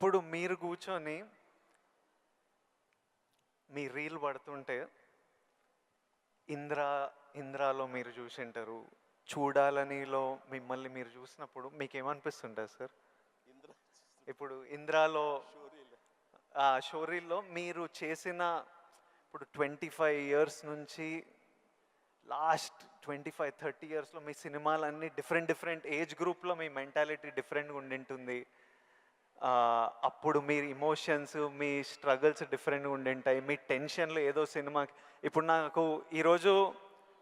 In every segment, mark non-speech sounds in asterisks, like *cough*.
ఇప్పుడు మీరు కూర్చొని మీ రీల్ పడుతుంటే ఇంద్ర ఇంద్రాలో మీరు చూసింటారు చూడాలనిలో మిమ్మల్ని మీరు చూసినప్పుడు మీకు ఏమనిపిస్తుంటుంది సార్ ఇప్పుడు ఇంద్రాలో ఆ షోరీల్లో మీరు చేసిన ఇప్పుడు ట్వంటీ ఫైవ్ ఇయర్స్ నుంచి లాస్ట్ ట్వంటీ ఫైవ్ థర్టీ ఇయర్స్లో మీ సినిమాలన్నీ డిఫరెంట్ డిఫరెంట్ ఏజ్ గ్రూప్లో మీ మెంటాలిటీ డిఫరెంట్గా ఉండింటుంది. అప్పుడు మీ ఇమోషన్స్ మీ స్ట్రగుల్స్ డిఫరెంట్గా ఉండింటాయి మీ టెన్షన్లు ఏదో సినిమా ఇప్పుడు నాకు ఈరోజు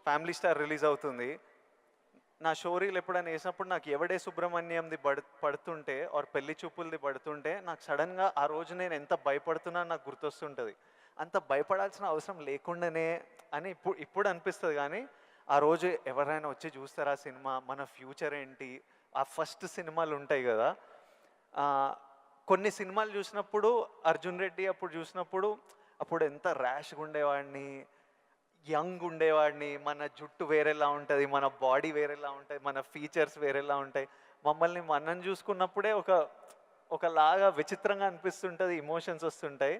ఫ్యామిలీ స్టార్ రిలీజ్ అవుతుంది. నా షోరీలు ఎప్పుడైనా వేసినప్పుడు నాకు ఎవడే సుబ్రహ్మణ్యంది పడు పడుతుంటే ఆర్ పెళ్ళి చూపులది పడుతుంటే నాకు సడన్గా ఆ రోజు నేను ఎంత భయపడుతున్నా నాకు గుర్తొస్తుంటుంది. అంత భయపడాల్సిన అవసరం లేకుండానే అని ఇప్పుడు ఇప్పుడు అనిపిస్తుంది కానీ ఆ రోజు ఎవరైనా వచ్చి చూస్తారా సినిమా? మన ఫ్యూచర్ ఏంటి? ఆ ఫస్ట్ సినిమాలు ఉంటాయి కదా. కొన్ని సినిమాలు చూసినప్పుడు అర్జున్ రెడ్డి అప్పుడు చూసినప్పుడు అప్పుడు ఎంత ర్యాష్గా ఉండేవాడిని యంగ్ ఉండేవాడిని మన జుట్టు వేరేలా ఉంటుంది మన బాడీ వేరేలా ఉంటుంది మన ఫీచర్స్ వేరేలా ఉంటాయి. మమ్మల్ని మనం చూసుకున్నప్పుడే ఒక ఒకలాగా విచిత్రంగా అనిపిస్తుంటుంది ఇమోషన్స్ వస్తుంటాయి.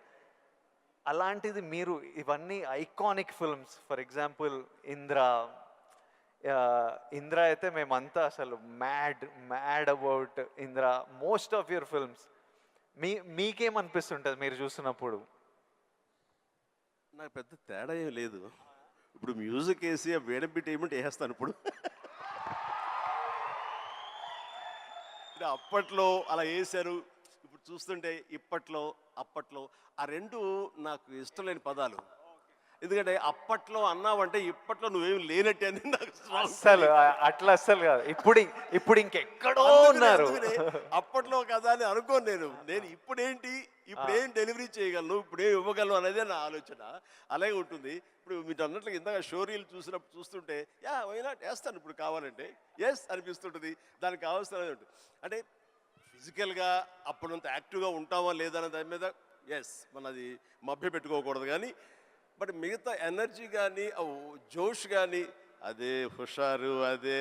అలాంటిది మీరు ఇవన్నీ iconic films for example Indra Indra అయితే మేమంతా అసలు mad mad about Indra most of your films మీ మీకేమనిపిస్తుంటుంది మీరు చూస్తున్నప్పుడు? నాకు పెద్ద తేడా ఏం లేదు. ఇప్పుడు మ్యూజిక్ వేసి ఆ వేడం బిట్ ఏమిటి వేసేస్తాను ఇప్పుడు. అప్పట్లో అలా వేశారు. ఇప్పుడు చూస్తుంటే ఇప్పట్లో అప్పట్లో ఆ రెండు నాకు ఇష్టం లేని పదాలు. ఎందుకంటే అప్పట్లో అన్నావంటే ఇప్పట్లో నువ్వేం లేనట్టే అని నాకు అస్సలు అట్లా అస్సలు కాదు. ఇప్పుడు ఇప్పుడు ఇంకెక్కడో ఉన్నారు. అప్పట్లో కదా అని అనుకోను నేను. నేను ఇప్పుడేంటి ఇప్పుడు ఏం డెలివరీ చేయగలను ఇప్పుడు ఏం ఇవ్వగలను అనేది నా ఆలోచన. అలాగే ఉంటుంది. ఇప్పుడు మీరు అన్నట్లు ఇందాక షోరీలు చూసినప్పుడు చూస్తుంటే యా అయినా వేస్తాను ఇప్పుడు కావాలంటే. ఎస్ అనిపిస్తుంటుంది. దానికి కావాల్సిన ఉంటుంది. అంటే ఫిజికల్గా అప్పుడంత యాక్టివ్గా ఉంటామా లేదా అనే దాని మీద ఎస్ మనది మభ్య పెట్టుకోకూడదు. కానీ బట్ మిగతా ఎనర్జీ కానీ జోష్ కానీ అదే హుషారు అదే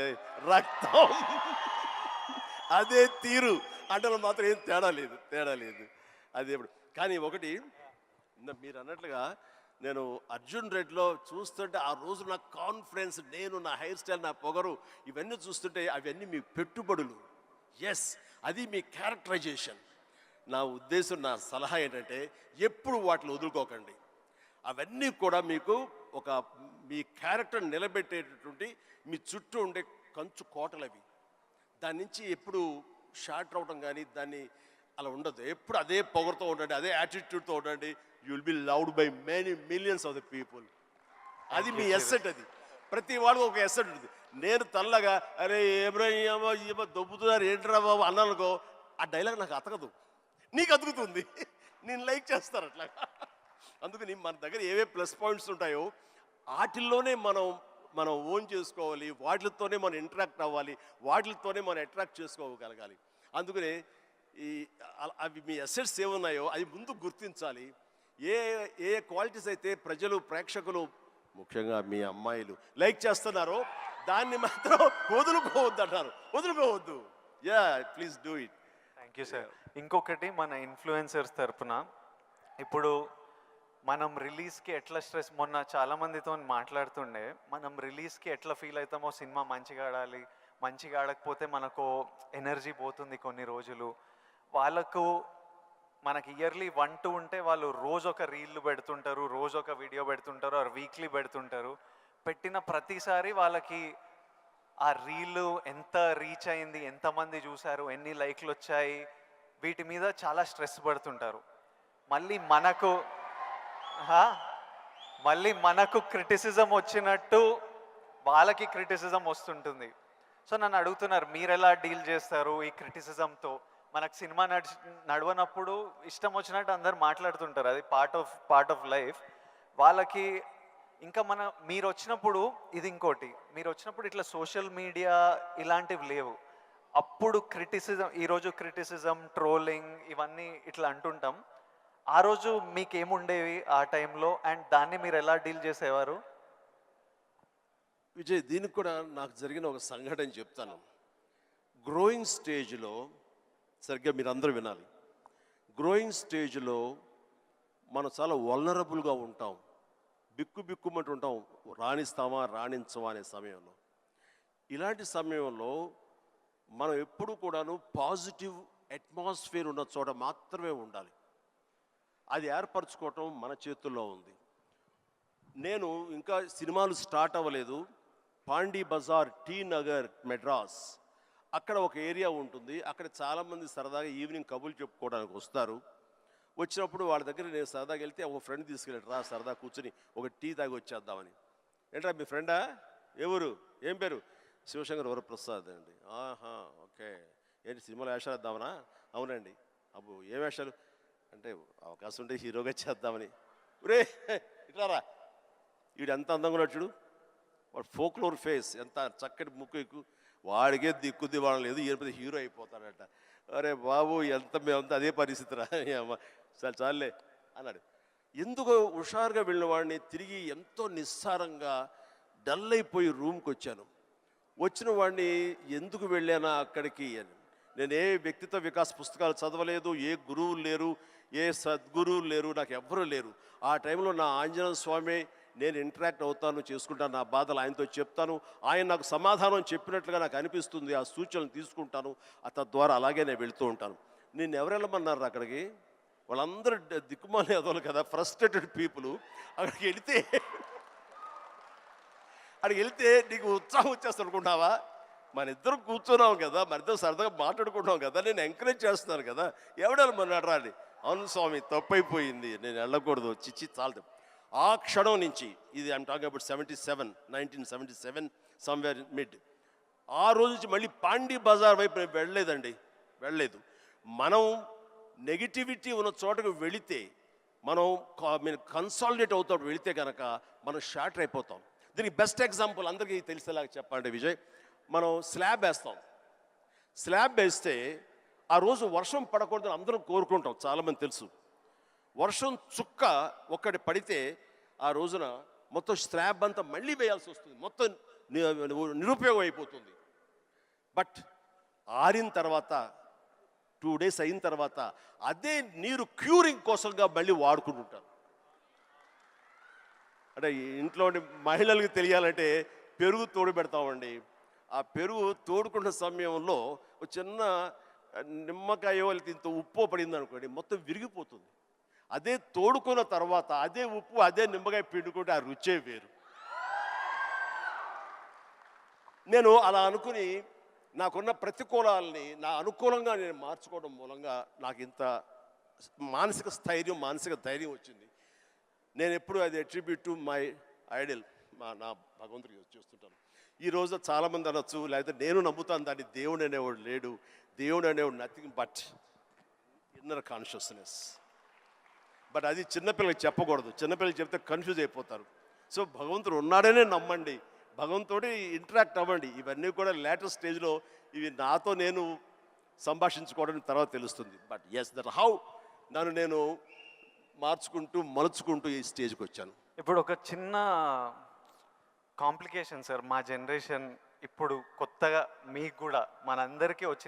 రక్తం అదే తీరు అంటే మాత్రం ఏం తేడా లేదు తేడా లేదు. అది ఇప్పుడు కానీ ఒకటి మీరు అన్నట్లుగా నేను అర్జున్ రెడ్డిలో చూస్తుంటే ఆ రోజు నా కాన్ఫిడెన్స్ నేను నా హెయిర్ స్టైల్ నా పొగరు ఇవన్నీ చూస్తుంటే అవన్నీ మీ పెట్టుబడులు. ఎస్ అది మీ క్యారెక్టరైజేషన్. నా ఉద్దేశం నా సలహా ఏంటంటే ఎప్పుడు వాటిని వదులుకోకండి. అవన్నీ కూడా మీకు ఒక మీ క్యారెక్టర్ నిలబెట్టేటటువంటి మీ చుట్టూ ఉండే కంచు కోటలు అవి దాని నుంచి ఎప్పుడు షార్ట్ అవడం కానీ దాన్ని అలా ఉండదు. ఎప్పుడు అదే పొగరుతో ఉండండి అదే యాటిట్యూడ్తో ఉండండి. You will be loved by many millions of the people అది మీ ఎస్సెట్ అది. ప్రతి వాడు ఒక ఎస్సెట్ ఉంటుంది. నేను తల్లగా అరే ఏమో ఏమో దొబ్బుతున్నారు ఏంట్రా బాబు? అన్నానుకో ఆ డైలాగ్ నాకు అతకదు. నీకు అతుకుతుంది. *laughs* నేను లైక్ చేస్తాను అట్లా. అందుకని మన దగ్గర ఏవే ప్లస్ పాయింట్స్ ఉంటాయో వాటిల్లోనే మనం మనం ఓన్ చేసుకోవాలి వాటితోనే మనం ఇంటరాక్ట్ అవ్వాలి వాటితోనే మనం అట్రాక్ట్ చేసుకోగలగాలి. అందుకనే ఈ అవి మీ అసెట్స్ ఏమున్నాయో అవి ముందు గుర్తించాలి. ఏ ఏ క్వాలిటీస్ అయితే ప్రజలు ప్రేక్షకులు ముఖ్యంగా మీ అమ్మాయిలు లైక్ చేస్తున్నారో దాన్ని మాత్రం వదులుకోవద్దు అంటారు వదులుకోవద్దు. Yeah please do it. Thank you sir. ఇంకొకటి మన ఇన్ఫ్లుయెన్సర్స్ తరఫున ఇప్పుడు మనం రిలీజ్కి ఎట్లా స్ట్రెస్ మొన్న చాలామందితో మాట్లాడుతుండే మనం రిలీజ్కి ఎట్లా ఫీల్ అవుతామో సినిమా మంచిగా ఆడాలి మంచిగా ఆడకపోతే మనకు ఎనర్జీ పోతుంది కొన్ని రోజులు. వాళ్ళకు మనకి ఇయర్లీ వన్ టూ ఉంటే వాళ్ళు రోజు ఒక రీల్ పెడుతుంటారు రోజు ఒక వీడియో పెడుతుంటారు ఆర్ వీక్లీ పెడుతుంటారు. పెట్టిన ప్రతిసారి వాళ్ళకి ఆ రీల్ ఎంత రీచ్ అయింది ఎంతమంది చూశారు ఎన్ని లైక్లు వచ్చాయి వీటి మీద చాలా స్ట్రెస్ పడుతుంటారు. మళ్ళీ మనకు మళ్ళీ మనకు క్రిటిసిజం వచ్చినట్టు వాళ్ళకి క్రిటిసిజం వస్తుంటుంది. సో నన్ను అడుగుతున్నారు మీరు ఎలా డీల్ చేస్తారు ఈ క్రిటిసిజంతో? మనకు సినిమా నడిచి నడవనప్పుడు ఇష్టం వచ్చినట్టు అందరు మాట్లాడుతుంటారు. అది part of part of life వాళ్ళకి ఇంకా మన మీరు వచ్చినప్పుడు ఇది ఇంకోటి. మీరు వచ్చినప్పుడు ఇట్లా సోషల్ మీడియా ఇలాంటివి లేవు. అప్పుడు క్రిటిసిజం ఈరోజు క్రిటిసిజం ట్రోలింగ్ ఇవన్నీ ఇట్లా అంటుంటాం. ఆ రోజు మీకు ఏముండేవి ఆ టైంలో? అండ్ దాన్ని మీరు ఎలా డీల్ చేసేవారు? విజయ్ దీనికి కూడా నాకు జరిగిన ఒక సంఘటన చెప్తాను. గ్రోయింగ్ స్టేజ్లో సరిగ్గా మీరు అందరూ వినాలి. గ్రోయింగ్ స్టేజ్లో మనం చాలా వల్నరబుల్గా ఉంటాం. బిక్కు బిక్కుమంటూ ఉంటాం రాణిస్తామా రాణించమా అనే సమయంలో. ఇలాంటి సమయంలో మనం ఎప్పుడు కూడాను పాజిటివ్ అట్మాస్ఫియర్ ఉన్న చోట మాత్రమే ఉండాలి. అది ఏర్పరచుకోవటం మన చేతుల్లో ఉంది. నేను ఇంకా సినిమాలు స్టార్ట్ అవ్వలేదు. పాండీ బజార్ టీ నగర్ మెడ్రాస్ అక్కడ ఒక ఏరియా ఉంటుంది. అక్కడ చాలామంది సరదాగా ఈవినింగ్ కబుర్లు చెప్పుకోవడానికి వస్తారు. వచ్చినప్పుడు వాళ్ళ దగ్గర నేను సరదాగా వెళ్తే ఒక ఫ్రెండ్ తీసుకెళ్ళాడు రా సరదా కూర్చొని ఒక టీ తాగి వచ్చేద్దామని. ఏంట్రా మీ ఫ్రెండా? ఎవరు ఏం పేరు? శివశంకర్ వరప్రసాద్ అండి. ఆహా ఓకే. ఏంటి సినిమాలో వేషాలు వేద్దామనా? అవునండి. అబ్బో ఏ వేషాలు? అంటే అవకాశం ఉంటే హీరోగా చేద్దామని. రే ఇట్లారా? వీడు ఎంత అందంగా ఉన్నాడు చూడు. వాడు ఫోక్లోర్ ఫేస్ ఎంత చక్కటి ముక్కు ఎక్కువ వాడికే దిక్కుద్ది వాడు లేదు ఈయన హీరో అయిపోతాడట. అరే బాబు ఎంత మేమంతా అదే పరిస్థితి రా అమ్మ చాలు చాలులే అన్నాడు. ఎందుకు హుషారుగా వెళ్ళిన వాడిని తిరిగి ఎంతో నిస్సారంగా డల్ అయిపోయి రూమ్కి వచ్చాను. వచ్చిన వాడిని ఎందుకు వెళ్ళానా అక్కడికి అని. నేను ఏ వ్యక్తిత్వ వికాస్ పుస్తకాలు చదవలేదు ఏ గురువులు లేరు ఏ సద్గురువులు లేరు నాకు ఎవ్వరూ లేరు. ఆ టైంలో నా ఆంజనేయ స్వామి నేను ఇంటరాక్ట్ అవుతాను చేసుకుంటాను నా బాధలు ఆయనతో చెప్తాను. ఆయన నాకు సమాధానం చెప్పినట్లుగా నాకు అనిపిస్తుంది ఆ సూచనలు తీసుకుంటాను. ఆ తద్వారా అలాగే నేను వెళుతూ ఉంటాను. నేను ఎవరు వెళ్ళమన్నారు అక్కడికి? వాళ్ళందరూ డ- దిక్కుమాలి అదోలు కదా ఫ్రస్ట్రేటెడ్ పీపుల్ అక్కడికి వెళితే అక్కడికి వెళితే నీకు ఉత్సాహం వచ్చేస్తాను అనుకుంటావా మన ఇద్దరం కూర్చున్నాం కదా మన ఇద్దరం సరదాగా మాట్లాడుకుంటున్నాం కదా నేను ఎంకరేజ్ చేస్తున్నాను కదా. ఎవడాలి మన రాలి అవును స్వామి తప్పైపోయింది. నేను వెళ్ళకూడదు. చిచ్చి చాలు ఆ క్షణం నుంచి ఇది I'm talking about seventy seven nineteen seventy seven somewhere mid ఆ రోజు నుంచి మళ్ళీ పాండీ బజార్ వైపు వెళ్ళలేదండి. వెళ్ళలేదు. మనం నెగిటివిటీ ఉన్న చోటకు వెళితే మనం మీరు కన్సాలిడేట్ అవుతాం. వెళితే కనుక మనం షార్టర్ అయిపోతాం. దీనికి బెస్ట్ ఎగ్జాంపుల్ అందరికీ తెలిసేలాగా చెప్పండి విజయ్ మనం స్లాబ్ వేస్తాం. స్లాబ్ వేస్తే ఆ రోజు వర్షం పడకూడదని అందరం కోరుకుంటాం చాలామంది తెలుసు. వర్షం చుక్క ఒక్కటి పడితే ఆ రోజున మొత్తం స్లాబ్ అంతా మళ్ళీ వేయాల్సి వస్తుంది. మొత్తం నిరుపయోగం అయిపోతుంది. బట్ ఆరిన తర్వాత టూ డేస్ అయిన తర్వాత అదే నీరు క్యూరింగ్ కోసంగా మళ్ళీ వాడుకుంటుంటారు అంటే ఈ ఇంట్లోని మహిళలకు తెలియాలంటే పెరుగు తోడు పెడతామండి. ఆ పెరుగు తోడుకున్న సమయంలో ఒక చిన్న నిమ్మకాయ వాళ్ళకి ఇంత ఉప్పు పడింది అనుకోండి మొత్తం విరిగిపోతుంది. అదే తోడుకున్న తర్వాత అదే ఉప్పు అదే నిమ్మకాయ పిండుకుంటే ఆ రుచే వేరు. నేను అలా అనుకుని నాకున్న ప్రతికూలాలని నా అనుకూలంగా నేను మార్చుకోవడం మూలంగా నాకు ఇంత మానసిక స్థైర్యం మానసిక ధైర్యం వచ్చింది. నేను ఎప్పుడు అది అట్రిబ్యూట్ టు మై ఐడల్ మా నా భగవంతుడికి చూస్తుంటాను. ఈ రోజు చాలామంది అనొచ్చు లేకపోతే నేను నమ్ముతాను దాన్ని దేవుడు అనేవాడు లేడు. దేవుడు అనేవాడు nothing but inner consciousness but అది చిన్నపిల్లలకి చెప్పకూడదు. చిన్నపిల్లలకి చెప్తే కన్ఫ్యూజ్ అయిపోతారు. సో భగవంతుడు ఉన్నాడనే నమ్మండి. భగవంతుడి ఇంటరాక్ట్ అవ్వండి. ఇవన్నీ కూడా లేటెస్ట్ స్టేజ్లో ఇవి నాతో నేను సంభాషించుకోవడం తర్వాత తెలుస్తుంది. బట్ ఎస్ దట్ హౌ నన్ను నేను మార్చుకుంటూ మలుచుకుంటూ ఈ స్టేజ్కి వచ్చాను. ఇప్పుడు ఒక చిన్న కాంప్లికేషన్ సార్ మా జనరేషన్ ఇప్పుడు కొత్తగా మీకు కూడా మనందరికీ వచ్చిన